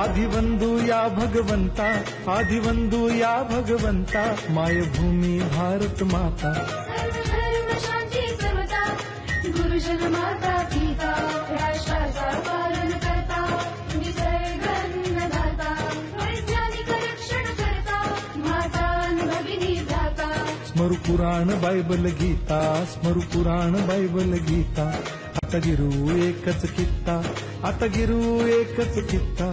आदिवंदू या भगवंता आदिवंदू या भगवंता मायभूमी भारत माता. शांती समता गुरुजन माता पिता राष्ट्राचा पालन करता निसर्ग अन्नदाता वैज्ञानिक रक्षण करता माता भगिनी भ्राता. स्मरु पुराण बायबल गीता स्मरु पुराण बायबल गीता. आता गिरू एकच कित्ता आता गिरू एकच कित्ता.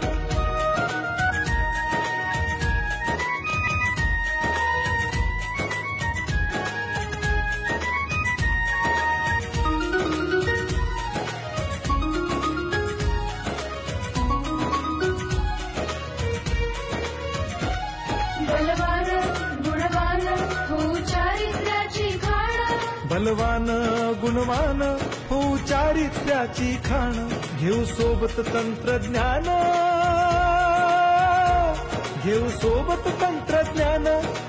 चारित्र्याची खाण घेऊ सोबत तंत्रज्ञान. घेऊ सोबत तंत्रज्ञान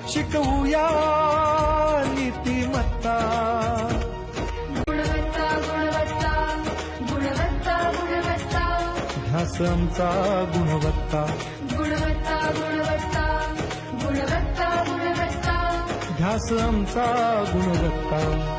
शिकवूया नीतिमत्ता. गुणवत्ता गुणवत्ता गुणवत्ता गुणवत्ता. ध्यास आमचा गुणवत्ता. गुणवत्ता गुणवत्ता गुणवत्ता गुणवत्ता. ध्यास आमचा गुणवत्ता.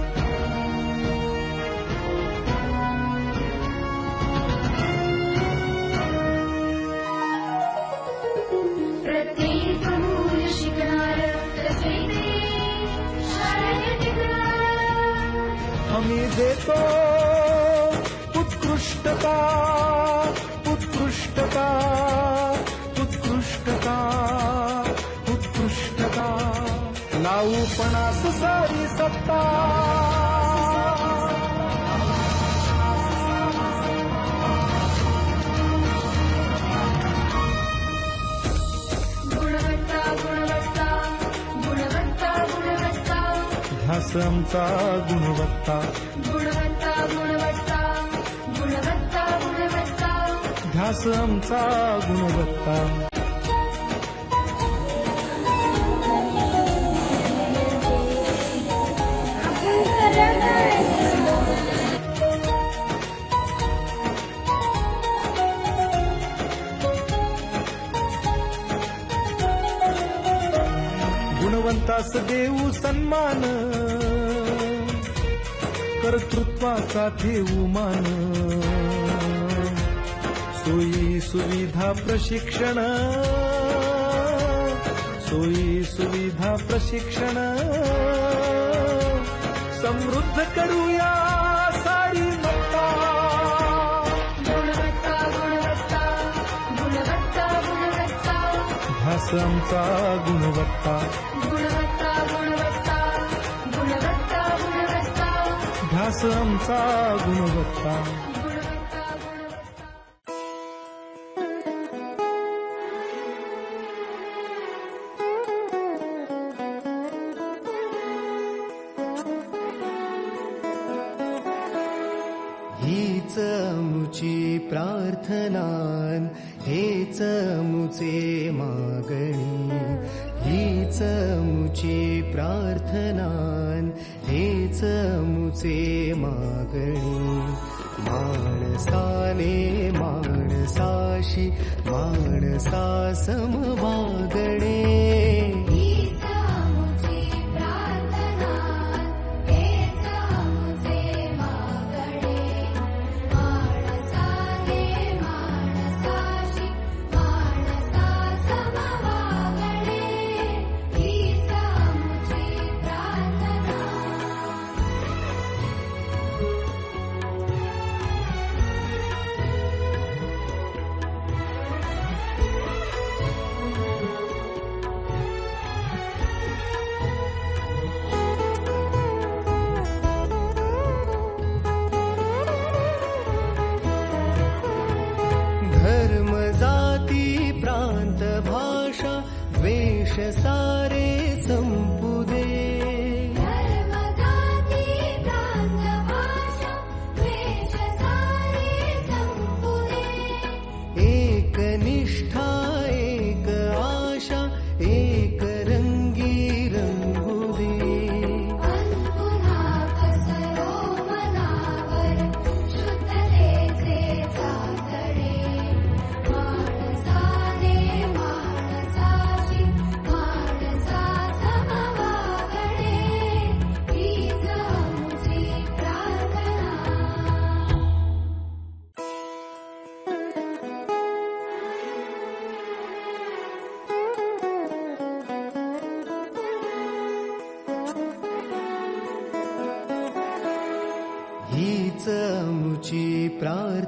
आम्ही देतो उत्कृष्टता उत्कृष्टता उत्कृष्टता उत्कृष्टता. लावू पणास सारी सत्ता. आमचा गुणवत्ता. गुणवत्ता गुणवत्ता गुणवत्ता गुणवत्ता. ध्यास आमचा गुणवत्ता. गुणवंतास देऊ सन्मान. कर्तृत्वाचा ठेवू मान. सोयी सुविधा प्रशिक्षण. सोयी सुविधा प्रशिक्षण. समृद्ध करूया सारी मत्ता गुणवत्ता गुणवत्ता गुणवत्ता गुणवत्ता. ध्यास आमचा गुणवत्ता गुणवत्ता. गुणवत्ता ध्यास आमचा गुणवत्ता. हीच मुची प्रार्थनान हेच मुचे मागणी. हीच मुची प्रार्थनान हे मुचे मागणी माणसाने माणसाशी माणसा समवागणे सारे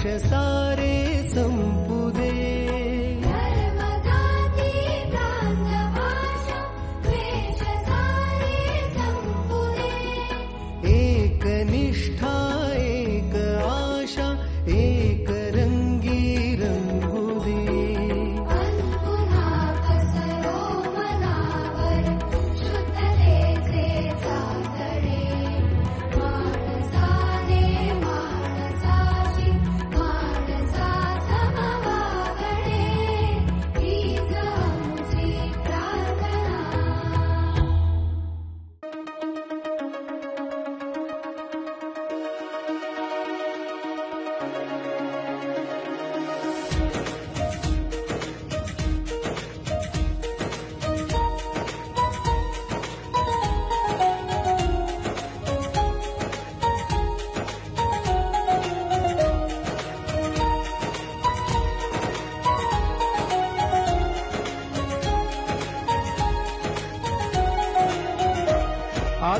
द्वेष सारे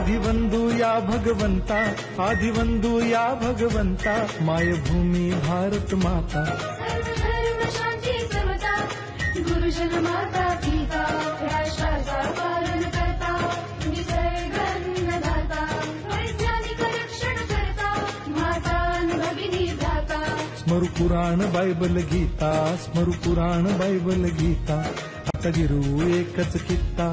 आदिवंदू या भगवंता आदिवंदू या भगवंता मायभूमी भारत माता. गुरुजन माता पिता राष्ट्राचा पालन करता निसर्गन्नदाता वैज्ञानिक रक्षण करता माता आणि भगिनी भ्राता. स्मरू पुराण बायबल गीता स्मरू पुराण बायबल गीता. आता गिरू एकच कित्ता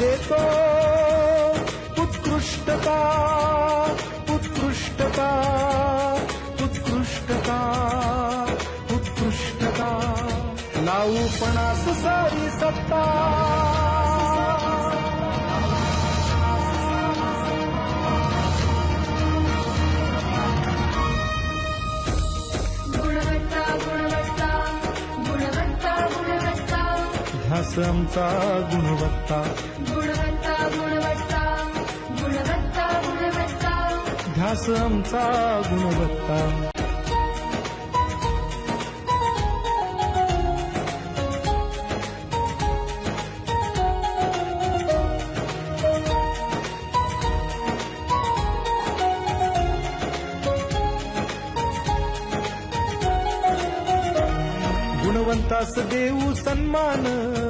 देतो. उत्कृष्टता उत्कृष्टता उत्कृष्टता उत्कृष्टता. लावू पणास सारी सत्ता. ध्यास आमचा गुणवत्ता. गुणवत्ता गुणवत्ता गुणवत्ता गुणवत्ता. ध्यास आमचा गुणवत्ता. गुणवंतास देऊ सन्मान.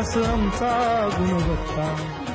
गुणवत्ता गुणवत्ता ध्यास आमचा गुणवत्ता